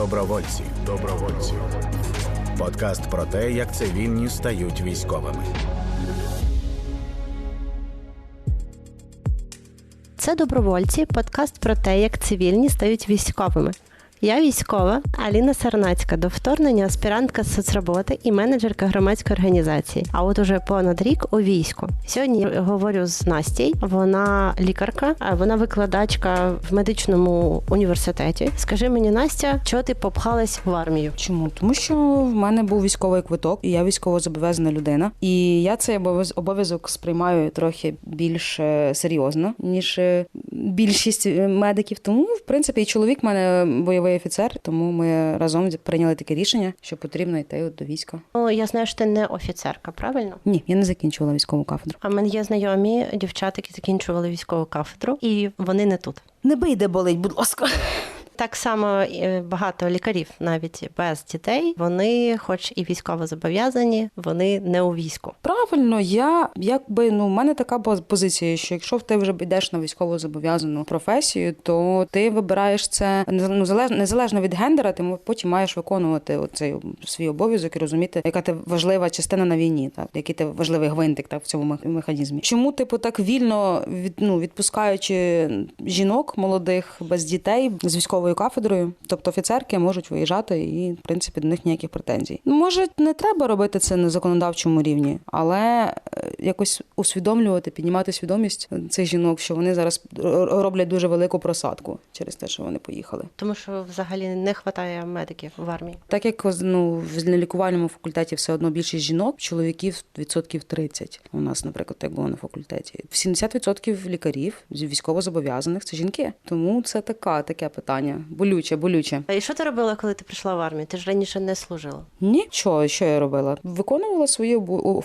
Добровольці. Добровольці. Подкаст про те, як цивільні стають військовими. Це добровольці, подкаст про те, як цивільні стають військовими. Я військова Аліна Сарнацька, до вторгнення аспірантка з соцроботи і менеджерка громадської організації. А от уже понад рік у війську. Сьогодні я говорю з Настій. Вона лікарка, вона викладачка в медичному університеті. Скажи мені, Настя, чого ти попхалась в армію? Чому? Тому що в мене був військовий квиток, і я військово зобов'язана людина. І я цей обов'яз- обов'язок сприймаю трохи більш е, серйозно, ніж е, більшість е, медиків. Тому, в принципі, і чоловік в мене бойовий офіцер, тому ми разом прийняли таке рішення, що потрібно йти до війська. Ну я знаю, що ти не офіцерка, правильно? Ні, я не закінчувала військову кафедру. А мене є знайомі дівчата, які закінчували військову кафедру, і вони не тут. Не бий, де болить, будь ласка. Так само е, багато лікарів, навіть без дітей, вони, хоч і військово зобов'язані, вони не у війську. Правильно, я якби ну в мене така поз- позиція, що якщо ти вже йдеш на військово зобов'язану професію, то ти вибираєш це ну, залежно незалежно від гендера, ти потім маєш виконувати оцей свій обов'язок і розуміти, яка ти важлива частина на війні, так який ти важливий гвинтик так в цьому механізмі. Чому типу так вільно від ну відпускаючи жінок молодих без дітей з військовою кафедрою, тобто офіцерки можуть виїжджати і в принципі до них ніяких претензій. Ну, Може, не треба робити це на законодавчому рівні, але е, якось усвідомлювати, піднімати свідомість цих жінок, що вони зараз роблять дуже велику просадку через те, що вони поїхали. Тому що взагалі не вистачає медиків в армії. Так як ну в лікувальному факультеті все одно більшість жінок, чоловіків відсотків 30. У нас, наприклад, так було на факультеті. 70% лікарів з військовозобов'язаних це жінки. Тому це така таке питання. Болюче, болюче. А і що ти робила, коли ти прийшла в армію? Ти ж раніше не служила. Нічого, що я робила? Виконувала свої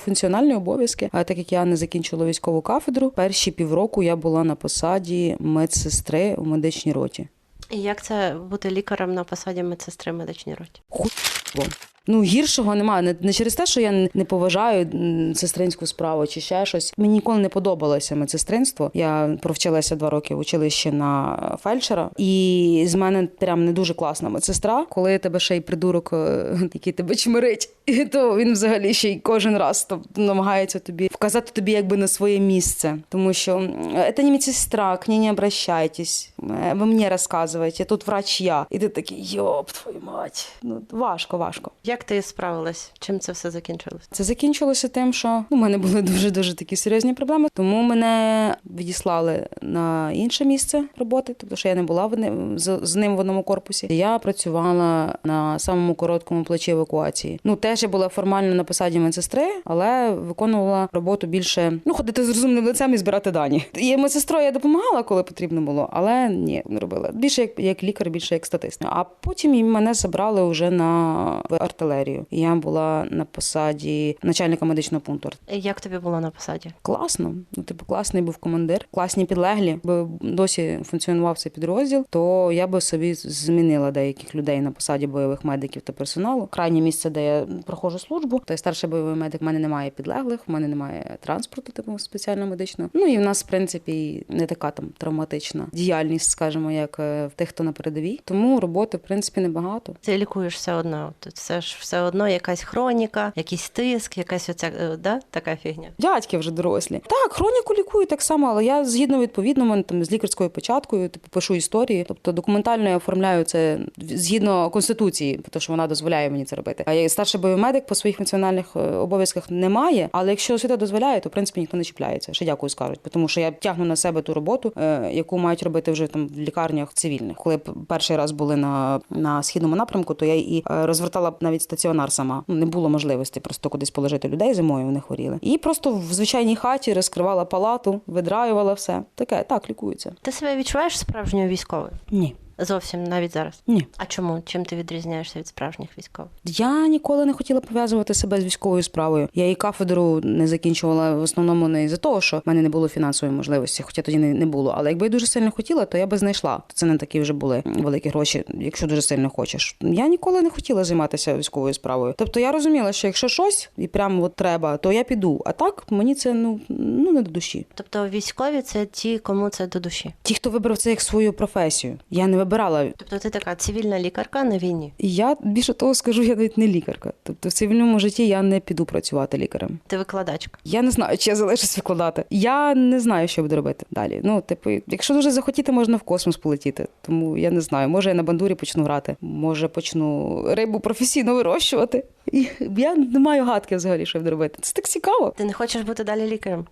функціональні обов'язки. А так як я не закінчила військову кафедру, перші півроку я була на посаді медсестри у медичній роті. І як це бути лікарем на посаді медсестри в медичній роті? Хуйло. Ну, гіршого немає. Не, не через те, що я не- поважаю сестринську справу чи ще щось. Мені ніколи не подобалося медсестринство. Я провчилася два роки в училищі на фельдшера, і з мене прям не дуже класна медсестра. Коли тебе ще й придурок, е, який тебе чмирить, то він взагалі ще й кожен раз тобто, намагається тобі вказати тобі якби на своє місце. Тому що це не медсестра, к ней не обращайтесь. Ви мені розказуєте, тут врач я. І ти такий, йоп, твою мать. Ну важко, важко. Як ти справилась? Чим це все закінчилось? Це закінчилося тим, що ну, у мене були дуже дуже такі серйозні проблеми. Тому мене відіслали на інше місце роботи, тобто що я не була в ни- з, з ним в одному корпусі. Я працювала на самому короткому плечі евакуації. Ну теж я була формально на посаді медсестри, але виконувала роботу більше ну ходити з розумним лицем і збирати дані. І медсестрою я допомагала, коли потрібно було, але ні, не робила. Більше як, як лікар, більше як статист. А потім мене забрали вже на в артилерію. Я була на посаді начальника медичного пункту. Як тобі було на посаді? Класно. Ну, типу, класний був командир, класні підлеглі. Би досі функціонував цей підрозділ, то я би собі змінила деяких людей на посаді бойових медиків та персоналу. Крайнє місце, де я проходжу службу, то я старший бойовий медик. в мене немає підлеглих, в мене немає транспорту, типу спеціально медичного. Ну і в нас, в принципі, не така там травматична діяльність, скажімо, як е, в тих, хто на передовій. Тому роботи, в принципі, небагато. Ти лікуєш все одно. Це ж все одно якась хроніка, якийсь тиск, якась оця е, да? така фігня. Дядьки вже дорослі. Так, хроніку лікую так само, але я згідно відповідно мене там з лікарською початкою, типу пишу історії. Тобто документально я оформляю це згідно конституції, тому що вона дозволяє мені це робити. А я старший бойовий медик по своїх функціональних е, обов'язках немає. Але якщо освіта дозволяє, то в принципі ніхто не чіпляється. Ще дякую скажуть, тому що я тягну на себе ту роботу, е, яку мають робити вже там в лікарнях цивільних. Коли перший раз були на, на східному напрямку, то я і розвертала навіть стаціонар сама. Ну, не було можливості просто кудись положити людей зимою. Вони хворіли. І просто в звичайній хаті розкривала палату, видраювала все. Таке так лікується. Ти себе відчуваєш справжньою військовою? Ні. Зовсім навіть зараз. Ні. А чому? Чим ти відрізняєшся від справжніх військових? Я ніколи не хотіла пов'язувати себе з військовою справою. Я і кафедру не закінчувала в основному не із-за того, що в мене не було фінансової можливості, хоча тоді не, не було. Але якби я дуже сильно хотіла, то я би знайшла. Це не такі вже були великі гроші, якщо дуже сильно хочеш. Я ніколи не хотіла займатися військовою справою. Тобто я розуміла, що якщо щось і прямо от треба, то я піду. А так мені це ну, ну не до душі. Тобто військові це ті, кому це до душі. Ті, хто вибрав це як свою професію. Я не вибирала. Тобто ти така цивільна лікарка на війні. Я більше того скажу, я навіть не лікарка. Тобто в цивільному житті я не піду працювати лікарем. Ти викладачка. Я не знаю, чи я залишусь викладати. Я не знаю, що буду робити далі. Ну, типу, якщо дуже захотіти, можна в космос полетіти. Тому я не знаю. Може, я на бандурі почну грати, може почну рибу професійно вирощувати. І я не маю гадки взагалі, що я буду робити. Це так цікаво. Ти не хочеш бути далі лікарем?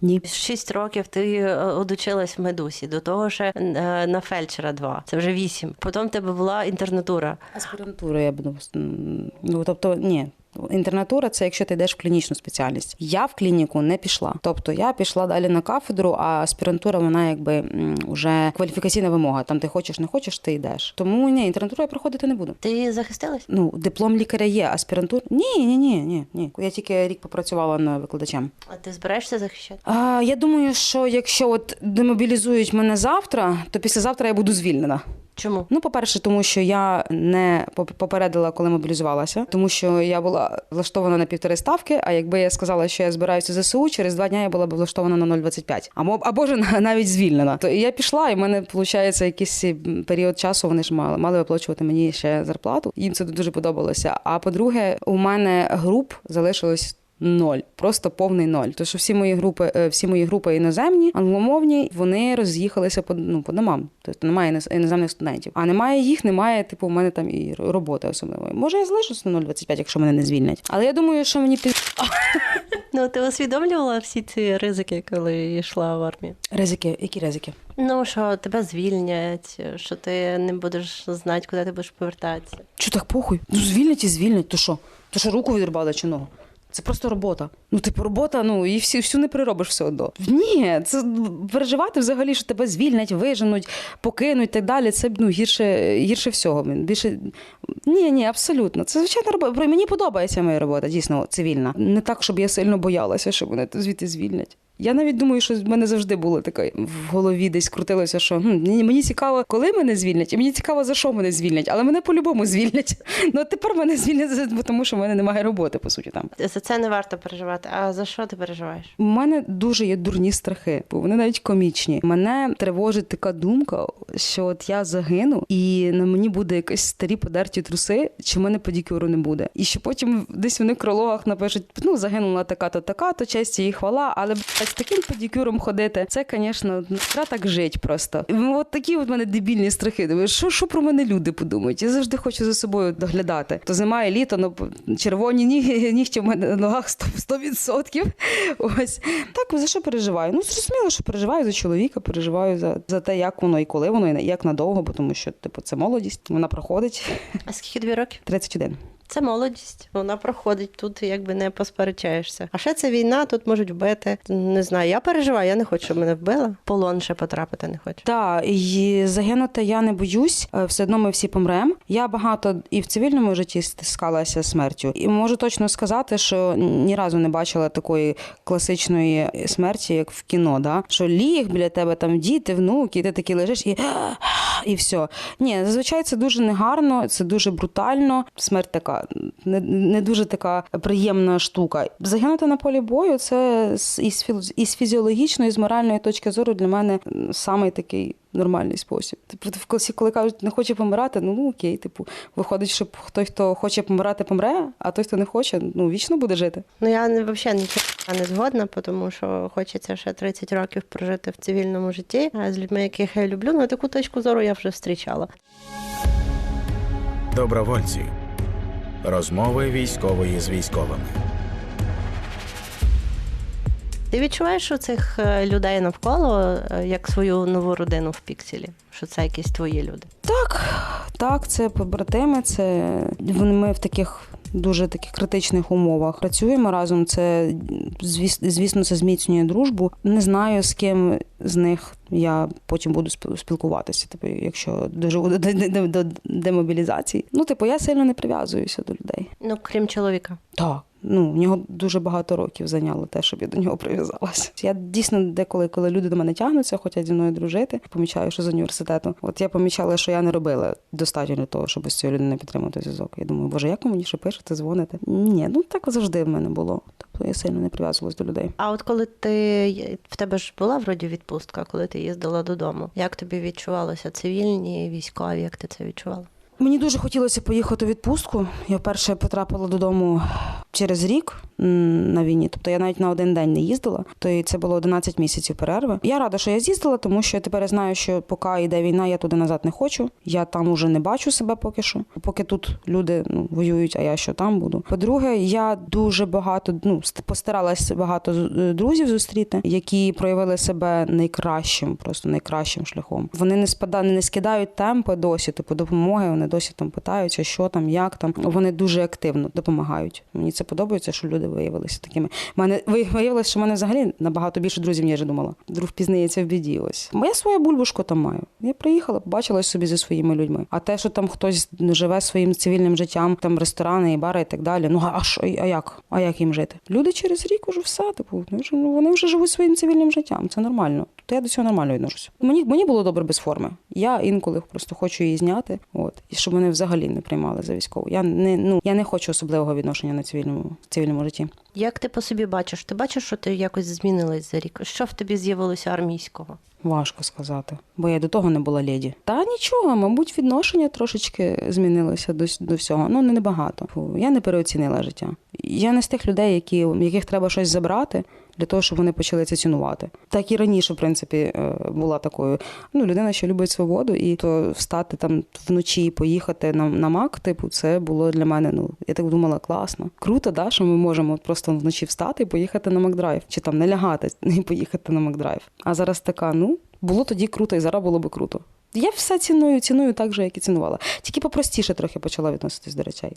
Ні. Шість років ти е, одучилась в медусі, до того ще е, на фельдшера два. Це вже вісім. Потім в тебе була інтернатура. Аспірантура я буду. Ну, тобто, ні. Інтернатура це якщо ти йдеш в клінічну спеціальність. Я в клініку не пішла. Тобто я пішла далі на кафедру, а аспірантура вона якби вже кваліфікаційна вимога. Там ти хочеш, не хочеш, ти йдеш. Тому ні, інтернатуру я проходити не буду. Ти захистилась? Ну, диплом лікаря є, аспірантура. Ні, ні, ні, ні, ні. Я тільки рік попрацювала на викладачем. А ти збираєшся захищати? А, я думаю, що якщо от демобілізують мене завтра, то післязавтра я буду звільнена. Чому? Ну, по-перше, тому що я не поп- попередила, коли мобілізувалася, тому що я була влаштована на півтори ставки. А якби я сказала, що я збираюся в ЗСУ, через два дні я була б влаштована на 0,25. Або або ж на- навіть звільнена. То я пішла, і в мене виходить якийсь період часу. Вони ж мали мали виплачувати мені ще зарплату. Їм це дуже подобалося. А по-друге, у мене груп залишилось. Ноль, просто повний ноль. Тому що всі мої групи, е, всі мої групи іноземні, англомовні, вони роз'їхалися по ну по домам. Тобто немає іноз- іноземних студентів. А немає їх, немає. Типу, у мене там і роботи особливої. Може, я залишусь на 0,25, якщо мене не звільнять. Але я думаю, що мені під Ну ти усвідомлювала всі ці ризики, коли йшла в армію? ризики. Які ризики? Ну що тебе звільнять, що ти не будеш знати, куди ти будеш повертатися. Що так похуй? Ну звільнять і звільнять. То що? То що руку відрубали чи ногу? Це просто робота. Ну, типу, робота, ну і всю, всю не переробиш все одно. Ні, це переживати взагалі, що тебе звільнять, виженуть, покинуть і так далі. Це ну, гірше, гірше всього. Більше ні, ні, абсолютно. Це звичайна робота. Мені подобається моя робота, дійсно цивільна. Не так, щоб я сильно боялася, що мене звідти звільнять. Я навіть думаю, що в мене завжди було таке в голові десь крутилося, що хм, мені, цікаво, коли мене звільнять, і мені цікаво, за що мене звільнять, але мене по-любому звільнять. Ну тепер мене звільнять, тому що в мене немає роботи, по суті, там. За це не варто переживати. А за що ти переживаєш? У мене дуже є дурні страхи, бо вони навіть комічні. Мене тривожить така думка, що от я загину, і на мені буде якісь старі подерті труси, чи в мене подікюру не буде. І що потім десь вони в крологах напишуть: ну загинула така-то, така-то, честь і хвала, але з таким подікюром ходити, це, звісно, треба так жить просто. От такі от в мене дебільні страхи. Думаю, що, що про мене люди подумають? Я завжди хочу за собою доглядати. То зима і літо, ну червоні ніг, нігті в мене на ногах 100%. 100%. Ось так за що переживаю? Ну зрозуміло, що переживаю за чоловіка, переживаю за, за те, як воно і коли воно, і як надовго, бо тому що типу це молодість, вона проходить А скільки тобі років? 31. Це молодість, вона проходить тут, якби не посперечаєшся. А ще це війна, тут можуть вбити. Не знаю, я переживаю, я не хочу, щоб мене вбили. В Полон ще потрапити не хочу. Так, і загинути я не боюсь. е, Все одно ми всі помремо. Я багато і в цивільному житті стискалася смертю. І можу точно сказати, що ні разу не бачила такої класичної смерті, як в кіно. Да? Що ліг біля тебе там діти, внуки, і ти такий лежиш і. І все. Ні, зазвичай це дуже негарно, це дуже брутально. Смерть така не, не дуже така приємна штука. Загинути на полі бою це із, фізіологічної, з моральної точки зору для мене самий такий нормальний спосіб. Типу, в класі, коли кажуть, не хоче помирати, ну, ну окей, типу, виходить, що той, хто хоче помирати, помре, а той, хто не хоче, ну вічно буде жити. Ну я не взагалі нічого не згодна, тому що хочеться ще 30 років прожити в цивільному житті а з людьми, яких я люблю. Ну таку точку зору я вже зустрічала. Добровольці. Розмови військової з військовими. Ти відчуваєш у цих е, людей навколо е, як свою нову родину в пікселі? Що це якісь твої люди? Так, так, це побратими, це вони ми в таких. Дуже таких критичних умовах працюємо разом. Це звіс- звісно, це зміцнює дружбу. Не знаю з ким з них я потім буду спіл- спілкуватися. Типу, якщо доживу до, до, до демобілізації. Ну, типу, я сильно не прив'язуюся до людей. Ну крім чоловіка. Так, ну в нього дуже багато років зайняло те, щоб я до нього прив'язалася. Я дійсно деколи, коли люди до мене тягнуться, хочуть зі мною дружити, помічаю, що з університету. От я помічала, що я не робила достатньо для того, щоб з цією людиною підтримати зв'язок. Я думаю, боже, як мені ще пишете, дзвоните? Ні, ну так завжди в мене було. Тобто я сильно не прив'язувалась до людей. А от коли ти в тебе ж була вроді відпустка, коли ти їздила додому, як тобі відчувалося цивільні, військові, як ти це відчувала? Мені дуже хотілося поїхати у відпустку. Я вперше потрапила додому через рік на війні. Тобто я навіть на один день не їздила. То і це було 11 місяців перерви. Я рада, що я з'їздила, тому що я тепер знаю, що поки йде війна, я туди назад не хочу. Я там уже не бачу себе поки що. Поки тут люди ну, воюють, а я що там буду. По-друге, я дуже багато ну ст- постаралась багато е, друзів зустріти, які проявили себе найкращим, просто найкращим шляхом. Вони не спада, не скидають темпи досі, типу допомоги. Вони досі там питаються, що там, як там. Вони дуже активно допомагають. Мені це подобається, що люди виявилися такими. Мене ви- виявилося, що в мене взагалі набагато більше друзів, ніж я думала. Друг пізнається в біді. Ось я своє бульбашко там маю. Я приїхала, побачилась собі зі своїми людьми. А те, що там хтось живе своїм цивільним життям, там ресторани і бари і так далі. Ну а що, а як? А як їм жити? Люди через рік уже все. Типу, ну, вже- ну, вони вже живуть своїм цивільним життям. Це нормально. То я до цього нормально відношуся. Мені мені було добре без форми. Я інколи просто хочу її зняти, от і щоб вони взагалі не приймали за військову. Я не ну я не хочу особливого відношення на цивільному цивільному житті. Як ти по собі бачиш? Ти бачиш, що ти якось змінилась за рік? Що в тобі з'явилося армійського? Важко сказати, бо я до того не була леді. Та нічого, мабуть, відношення трошечки змінилося до, до всього. Ну не небагато. Фу, Я не переоцінила життя. Я не з тих людей, які, яких треба щось забрати. Для того, щоб вони почали це цінувати. Так і раніше, в принципі, е, була такою. Ну, людина, що любить свободу, і то встати там вночі і поїхати на, на мак, типу, це було для мене. Ну, я так думала, класно. Круто, да, що ми можемо просто вночі встати і поїхати на Макдрайв, чи там не лягати і поїхати на Макдрайв. А зараз така, ну, було тоді круто, і зараз було би круто. Я все ціную, ціную так же, як і цінувала. Тільки попростіше трохи почала відноситись до речей.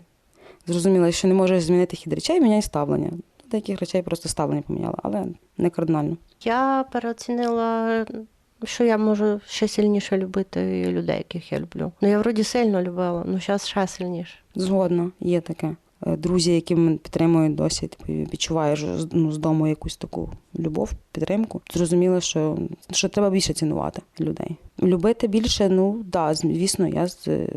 Зрозуміла, що не можеш змінити хід речей, міняй ставлення. Деяких речей просто ставлення поміняла, але не кардинально. Я переоцінила, що я можу ще сільніше любити людей, яких я люблю. Ну я вроді сильно любила, ну зараз ще сильніше. Згодна, є таке. Е, Друзі, які мене підтримують досі, типу, відчуваєш ну, з дому якусь таку любов, підтримку. Зрозуміло, що, що треба більше цінувати людей. Любити більше, ну да, звісно, я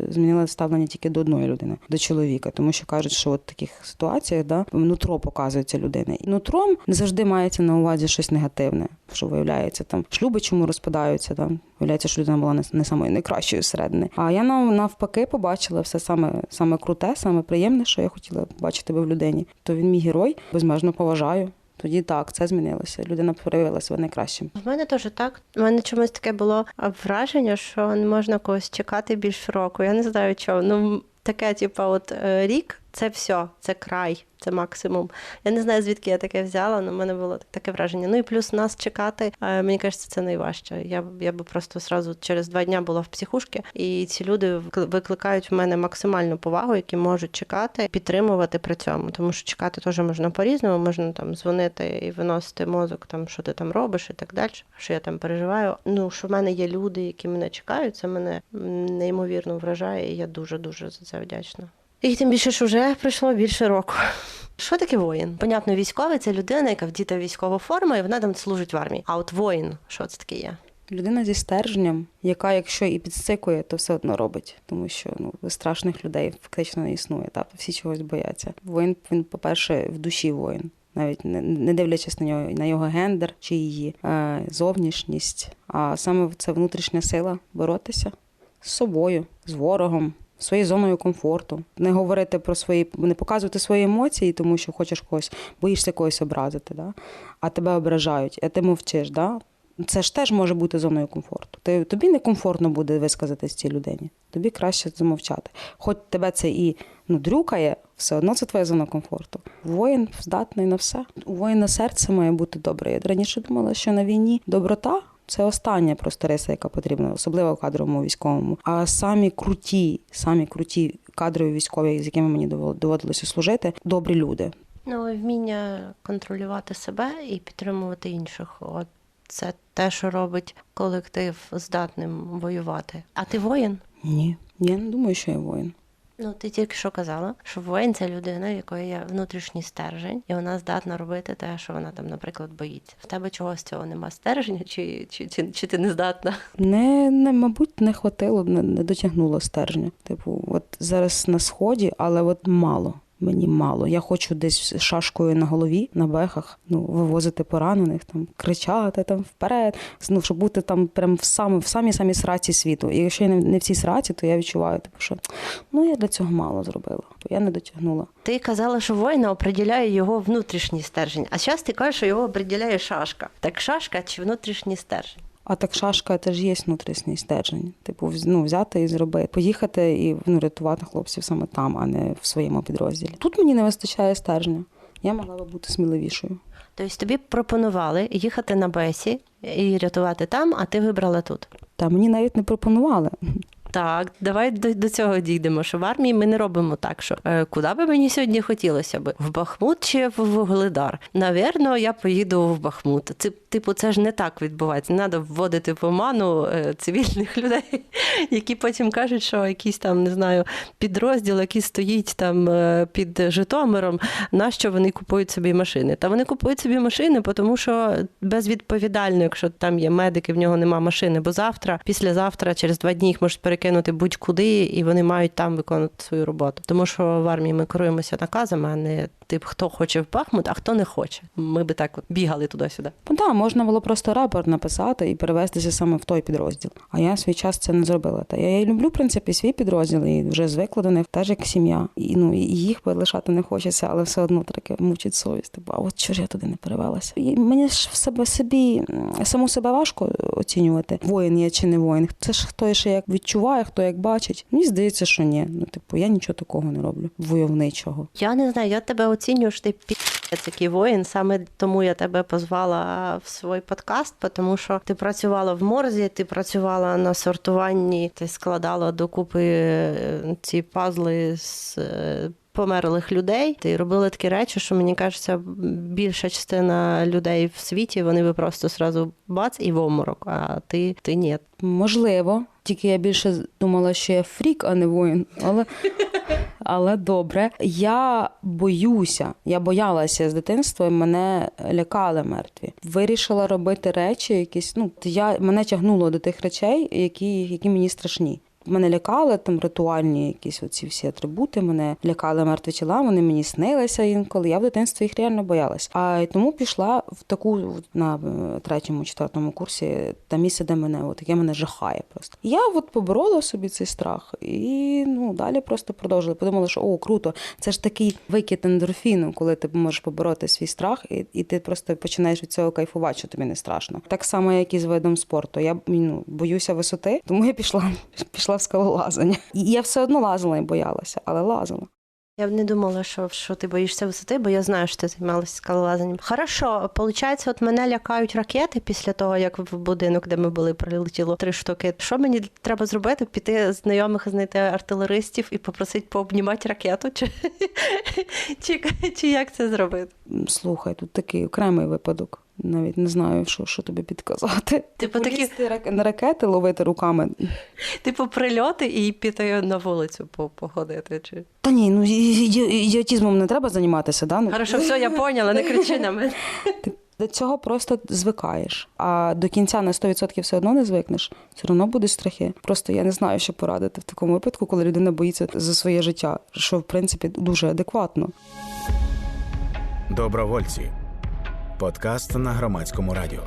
змінила ставлення тільки до одної людини, до чоловіка, тому що кажуть, що от в таких ситуаціях да, нутро показується людини. І нутром не завжди мається на увазі щось негативне, що виявляється там шлюби, чому розпадаються. Там виявляється, що людина була не, самою найкращою зсередини. А я нав- навпаки побачила все саме, саме круте, саме приємне, що я хотіла бачити би в людині. То він мій герой, безмежно поважаю. Тоді так, це змінилося. Людина проявила себе найкращим. В мене теж так. У мене чомусь таке було враження, що не можна когось чекати більше року. Я не знаю чого. Ну таке, типу, от е, рік це все, це край, це максимум. Я не знаю, звідки я таке взяла, але в мене було таке враження. Ну і плюс нас чекати, е, мені кажеться, це найважче. Я, я би просто сразу через два дня була в психушці, і ці люди викликають в мене максимальну повагу, які можуть чекати, підтримувати при цьому. Тому що чекати теж можна по-різному, можна там дзвонити і виносити мозок, там що ти там робиш і так далі, що я там переживаю. Ну, що в мене є люди, які мене чекають, це мене неймовірно вражає, і я дуже дуже за це вдячна. І тим більше, що вже пройшло більше року. Що таке воїн? Понятно, військовий це людина, яка вдіта в військову форму, і вона там служить в армії. А от воїн, що це таке є? Людина зі стерженням, яка, якщо і підстикує, то все одно робить, тому що ну страшних людей фактично не існує. Та всі чогось бояться. Воїн він, по-перше, в душі воїн. Навіть не, не дивлячись на нього на його гендер чи її е, зовнішність, а саме це внутрішня сила боротися з собою, з ворогом, своєю зоною комфорту, не говорити про свої, не показувати свої емоції, тому що хочеш когось, боїшся когось образити, да? а тебе ображають, а ти мовчиш. Да? Це ж теж може бути зоною комфорту. Ти, тобі некомфортно буде висказатись цій людині. Тобі краще замовчати. Хоч тебе це і ну, дрюкає, все одно це твоя зона комфорту. Воїн здатний на все. У воїна серце має бути добре. Я раніше думала, що на війні доброта. Це остання просто риса, яка потрібна, особливо кадровому військовому. А самі круті, самі круті кадрові військові, з якими мені доводилося служити, добрі люди. Ну, вміння контролювати себе і підтримувати інших. От це те, що робить колектив здатним воювати. А ти воїн? Ні, я не думаю, що я воїн. Ну, ти тільки що казала, що воїн це людина, в якої є внутрішній стержень, і вона здатна робити те, що вона там, наприклад, боїться. В тебе чогось цього нема стерження, чи, чи, чи, чи ти не здатна? Не, не мабуть, не хватило, не, не дотягнуло стержня. Типу, от зараз на сході, але от мало. Мені мало. Я хочу десь шашкою на голові, на бехах, ну, вивозити поранених, там, кричати там вперед, ну, щоб бути там прям в самі, в самій самій сраці світу. І якщо я не, в цій сраці, то я відчуваю, типу, що ну я для цього мало зробила, я не дотягнула. Ти казала, що воїна определяє його внутрішній стержень, а зараз ти кажеш, що його определяє шашка. Так шашка чи внутрішній стержень? А так шашка теж є внутрішній стержень. Типу, ну, взяти і зробити, поїхати і ну, рятувати хлопців саме там, а не в своєму підрозділі. Тут мені не вистачає стержня. Я могла би бути сміливішою. Тобто тобі пропонували їхати на Бесі і рятувати там, а ти вибрала тут. Та мені навіть не пропонували. Так, давай до, до цього дійдемо. Що в армії ми не робимо так, що е, куди би мені сьогодні хотілося би? В Бахмут чи в Вугледар? Навірно, я поїду в Бахмут. Це типу, це ж не так відбувається. Не треба вводити в оману е, цивільних людей, які потім кажуть, що якийсь там не знаю підрозділ, який стоїть там е, під Житомиром, нащо вони купують собі машини? Та вони купують собі машини, тому що безвідповідально, якщо там є медики, в нього нема машини, бо завтра, післязавтра, через два дні їх можуть перекинути будь-куди, і вони мають там виконувати свою роботу. Тому що в армії ми керуємося наказами, а не тип, хто хоче в Бахмут, а хто не хоче. Ми би так от бігали туди-сюди. Ну так, можна було просто рапорт написати і перевестися саме в той підрозділ. А я в свій час це не зробила. Та я і люблю, в принципі, свій підрозділ і вже звикла до них, теж як сім'я. І ну і їх лишати не хочеться, але все одно таке мучить совість. Типу, а от чого ж я туди не перевелася? І мені ж в себе собі саму себе важко оцінювати, воїн я чи не воїн. Це ж хто ще як відчуває, хто як бачить. Мені здається, що ні. Ну, типу, я нічого такого не роблю, войовничого. Я не знаю, я тебе оцінюю, що ти пі***ць який воїн. Саме тому я тебе позвала в свій подкаст, тому що ти працювала в морзі, ти працювала на сортуванні, ти складала докупи е, ці пазли з. Померлих людей, ти робила такі речі, що мені кажеться, більша частина людей в світі вони би просто сразу бац і в обморок, а ти, ти ні. Можливо, тільки я більше думала, що я фрік, а не воїн. Але, але добре. Я боюся, я боялася з дитинства, і мене лякали мертві. Вирішила робити речі, якісь. Ну, я мене тягнуло до тих речей, які, які мені страшні. Мене лякали там ритуальні якісь оці всі атрибути. Мене лякали мертві тіла, вони мені снилися інколи. Я в дитинстві їх реально боялась. А тому пішла в таку на е, третьому, четвертому курсі та місце, де мене от яке мене жахає просто. Я от поборола собі цей страх, і ну далі просто продовжила. Подумала, що о, круто, це ж такий викид ендорфіну, коли ти можеш побороти свій страх, і, і ти просто починаєш від цього кайфувати, що тобі не страшно. Так само, як і з видом спорту. Я ну, боюся висоти, тому я пішла, пішла скалолазання. І я все одно лазила і боялася, але лазила. Я б не думала, що, що ти боїшся висоти, бо я знаю, що ти займалася скалолазанням. Хорошо, виходить, от мене лякають ракети після того, як в будинок, де ми були, прилетіло три штуки. Що мені треба зробити? Піти знайомих знайти артилеристів і попросити пообнімати ракету? Чи, чи, чи як це зробити? Слухай, тут такий окремий випадок. Навіть не знаю, що, що тобі підказати. Типу такі- на ракети ловити руками. Типу прильоти і піти на вулицю походити. Чи... Та ні, ну ідіотізмом не треба займатися, да? Ну, Хорошо, все, я поняла, не кричи на мене. Ти до цього просто звикаєш, а до кінця на 100% все одно не звикнеш. Все одно будуть страхи. Просто я не знаю, що порадити в такому випадку, коли людина боїться за своє життя, що в принципі дуже адекватно. Добровольці. Подкаст на громадському радіо.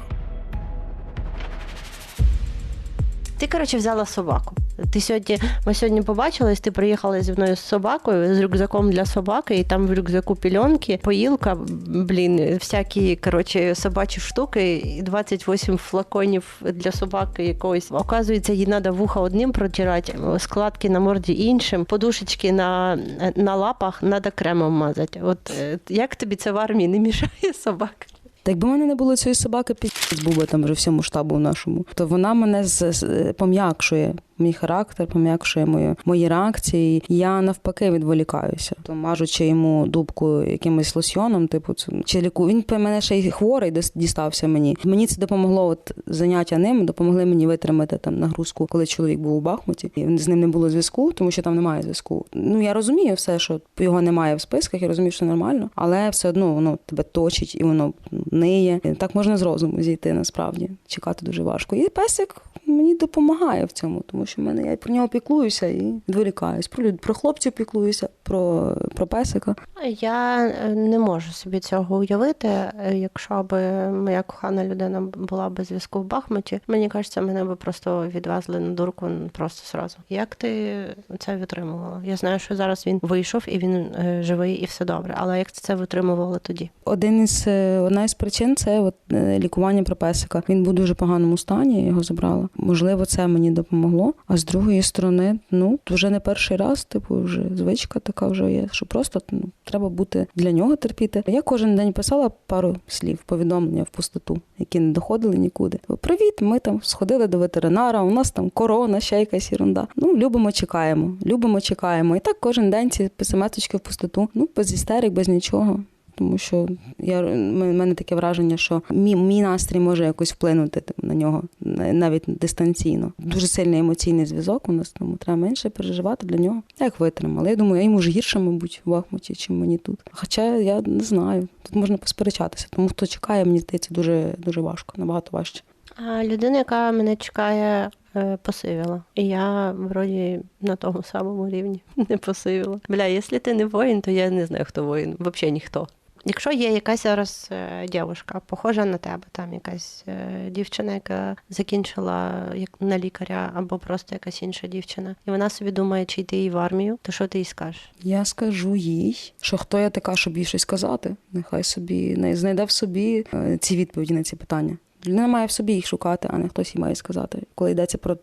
Ти, коротше, взяла собаку. Ти сьогодні, ми сьогодні побачились, ти приїхала зі мною з собакою, з рюкзаком для собаки, і там в рюкзаку пільонки, поїлка, блін, всякі коротше, собачі штуки, і 28 флаконів для собаки якоїсь. Оказується, їй треба вуха одним протирати, складки на морді іншим, подушечки на, на лапах треба кремом мазати. От е, як тобі це в армії не мішає собака? Та якби в мене не було цієї собаки, під був би там вже всьому штабу нашому, то вона мене з, пом'якшує. Мій характер пом'якшує мої, мої реакції. Я навпаки відволікаюся. То мажучи йому дубку якимось лосьйоном, типу чи ліку. Він по мене ще й хворий дістався мені. Мені це допомогло. От заняття ним допомогли мені витримати там нагрузку, коли чоловік був у Бахмуті. І з ним не було зв'язку, тому що там немає зв'язку. Ну я розумію все, що його немає в списках, я розумію, що нормально, але все одно воно тебе точить і воно ниє. Так можна з розуму зійти насправді. Чекати дуже важко. І песик мені допомагає в цьому, тому що в мене я про нього піклуюся і відволікаюсь. Про люд, про хлопців піклуюся, про, про песика. Я е, не можу собі цього уявити, е, якщо б моя кохана людина була без зв'язку в Бахмуті. Мені кажеться, мене би просто відвезли на дурку просто зразу. Як ти це витримувала? Я знаю, що зараз він вийшов і він е, живий, і все добре. Але як це витримувала тоді? Один із одна із причин це от лікування про песика. Він був дуже поганому стані, я його забрала. Можливо, це мені допомогло. А з другої сторони, ну вже не перший раз, типу, вже звичка така вже є, що просто ну, треба бути для нього терпіти. Я кожен день писала пару слів, повідомлення в пустоту, які не доходили нікуди. Привіт, ми там сходили до ветеринара. У нас там корона, ще якась ерунда. Ну любимо, чекаємо, любимо, чекаємо. І так кожен день ці писематочки в пустоту. Ну без істерик, без нічого. Тому що я мене таке враження, що мій, мій настрій може якось вплинути на нього навіть дистанційно. Дуже сильний емоційний зв'язок у нас, тому треба менше переживати для нього. Як витримали. Я думаю, я йому ж гірше, мабуть, в Бахмуті, чим мені тут. Хоча я не знаю. Тут можна посперечатися. Тому хто чекає, мені здається, дуже дуже важко, набагато важче. А людина, яка мене чекає, е, посивіла. І я вроді на тому самому рівні не посивіла. Бля, якщо ти не воїн, то я не знаю, хто воїн. Взагалі ніхто. Якщо є якась зараз е, дівчинка, похожа на тебе, там якась е, дівчина, яка закінчила як на лікаря, або просто якась інша дівчина, і вона собі думає, чи йти їй в армію, то що ти їй скажеш? Я скажу їй, що хто я така, щоб їй щось сказати. Нехай собі не знайде в собі е, ці відповіді на ці питання. Людина має в собі їх шукати, а не хтось їй має сказати. Коли йдеться про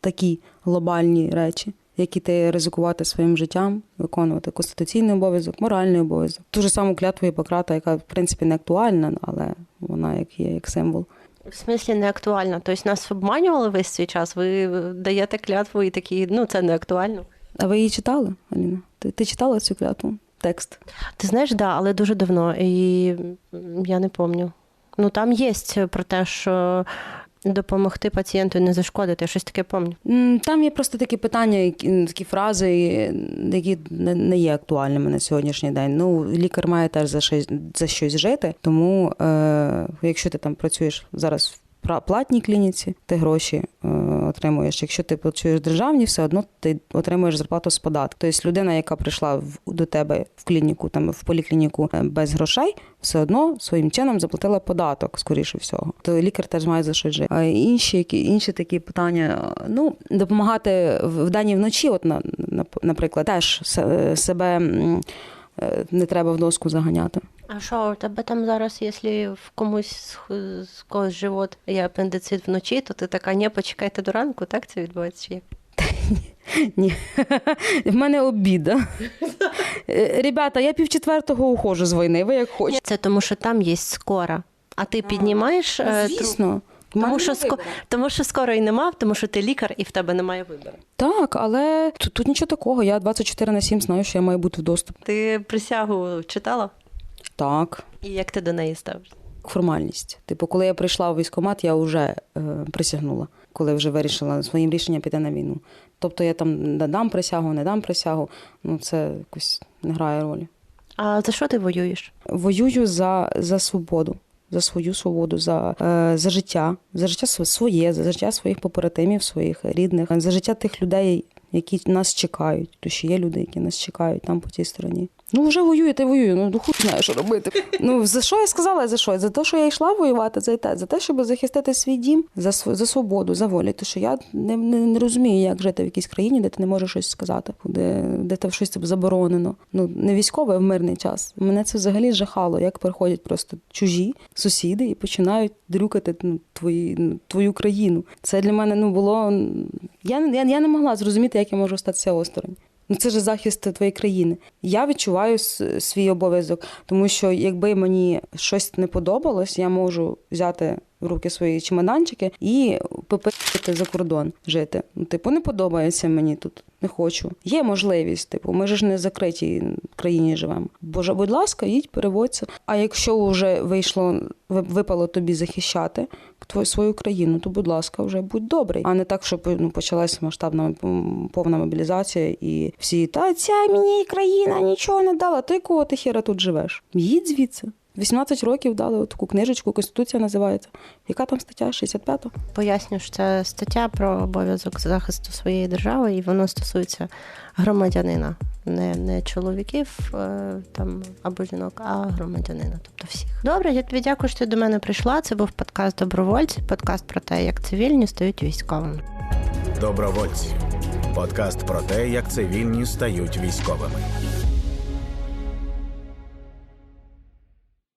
такі глобальні речі, які ти ризикувати своїм життям, виконувати конституційний обов'язок, моральний обов'язок. Ту ж саму клятву Гіппократа, яка в принципі не актуальна, але вона як є як символ. В смислі не актуально. Тобто нас обманювали весь цей час. Ви даєте клятву і такі, ну це не актуально. А ви її читали, Аліна? Ти, ти читала цю клятву? Текст? Ти знаєш, да, але дуже давно, і я не пам'ятаю. Ну там є про те, що допомогти пацієнту не зашкодити. Щось таке пам'ятаю. Там є просто такі питання, такі фрази, які не є актуальними на сьогоднішній день. Ну, лікар має теж за щось за щось жити. Тому, е, якщо ти там працюєш зараз платній клініці, ти гроші е, отримуєш. Якщо ти працюєш в державній, все одно ти отримуєш зарплату з податку. Тобто людина, яка прийшла в, до тебе в клініку, там в поліклініку е, без грошей, все одно своїм чином заплатила податок, скоріше всього. То лікар теж має за що жити. А інші, які інші такі питання, ну допомагати в в і вночі, от на, на- наприклад, теж себе е, не треба в доску заганяти. А що у тебе там зараз, якщо в комусь з, когось живот є апендицит вночі, то ти така, ні, почекайте до ранку, так це відбувається чи як? Ні, в мене обіда. Ребята, я півчетвертого ухожу з війни. Ви як хочете. Це тому, що там є скора. А ти піднімаєш е, Звісно. Тому що, ско... тому що скоро і нема, тому що ти лікар і в тебе немає вибору. Так, але тут, тут нічого такого. Я 24 на 7 знаю, що я маю бути в доступі. Ти присягу читала? Так. І як ти до неї ставишся? Формальність. Типу, коли я прийшла у військкомат, я вже е, присягнула, коли вже вирішила своїм рішенням піти на війну. Тобто я там не дам присягу, не дам присягу. Ну це якось не грає ролі. А за що ти воюєш? Воюю за, за свободу, за свою свободу, за, е, за життя, за життя св- своє, за життя своїх попередимів, своїх рідних, за життя тих людей, які нас чекають. То що є люди, які нас чекають там по тій стороні. Ну, вже й воюю. Ну, хуй знає, що робити. Ну, за що я сказала? За що? За те, що я йшла воювати, за те, за те, щоб захистити свій дім, за за свободу, за волю. Тому що я не, не, не розумію, як жити в якійсь країні, де ти не можеш щось сказати, де, де там щось заборонено. Ну, не військове, в мирний час. Мене це взагалі жахало, як приходять просто чужі сусіди і починають дрюкати ну, твої, ну, твою країну. Це для мене ну, було. Я, я, я не могла зрозуміти, як я можу статися осторонь. Ну, це ж захист твоєї країни. Я відчуваю свій обов'язок, тому що якби мені щось не подобалось, я можу взяти в руки свої чемоданчики і попити за кордон жити. Ну, типу, не подобається мені тут. Не хочу. Є можливість, типу, ми ж не в закритій країні живемо. Боже, будь ласка, їдь, переводься. А якщо вже вийшло, випало тобі захищати твою свою країну, то будь ласка, вже будь добрий. А не так, щоб ну, почалася масштабна повна мобілізація, і всі та ця мені країна нічого не дала. Ти кого ти хера тут живеш? Їдь звідси. 18 років дали таку книжечку, Конституція називається. Яка там стаття? 65-та? Поясню, що це стаття про обов'язок захисту своєї держави, і воно стосується громадянина, не, не чоловіків е, там або жінок, а громадянина, тобто всіх. Добре, я тобі дякую, що ти до мене прийшла. Це був подкаст Добровольці, подкаст про те, як цивільні стають військовими. Добровольці. Подкаст про те, як цивільні стають військовими.